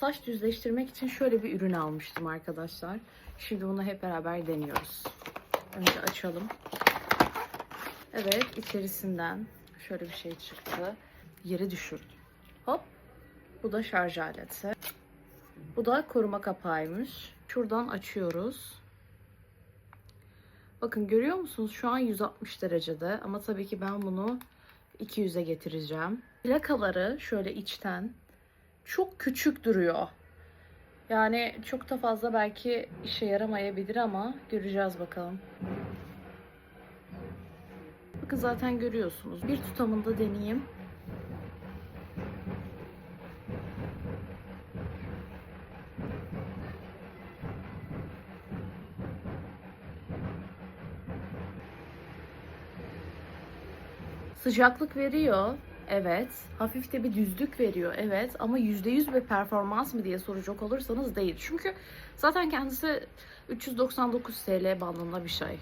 Saç düzleştirmek için şöyle bir ürün almıştım arkadaşlar. Şimdi bunu hep beraber deniyoruz. Önce açalım. Evet içerisinden şöyle bir şey çıktı. Yere düşürdüm. Hop. Bu da şarj aleti. Bu da koruma kapağıymış. Şuradan açıyoruz. Bakın görüyor musunuz? Şu an 160 derecede ama tabii ki ben bunu 200'e getireceğim. Plakaları şöyle içten çok küçük duruyor. Yani çok da fazla belki işe yaramayabilir ama göreceğiz bakalım. Bakın zaten görüyorsunuz. Bir tutamında deneyeyim. Sıcaklık veriyor. Evet. Hafif de bir düzlük veriyor. Evet. Ama %100 bir performans mı diye soracak olursanız değil. Çünkü zaten kendisi 399 TL bandında bir şey.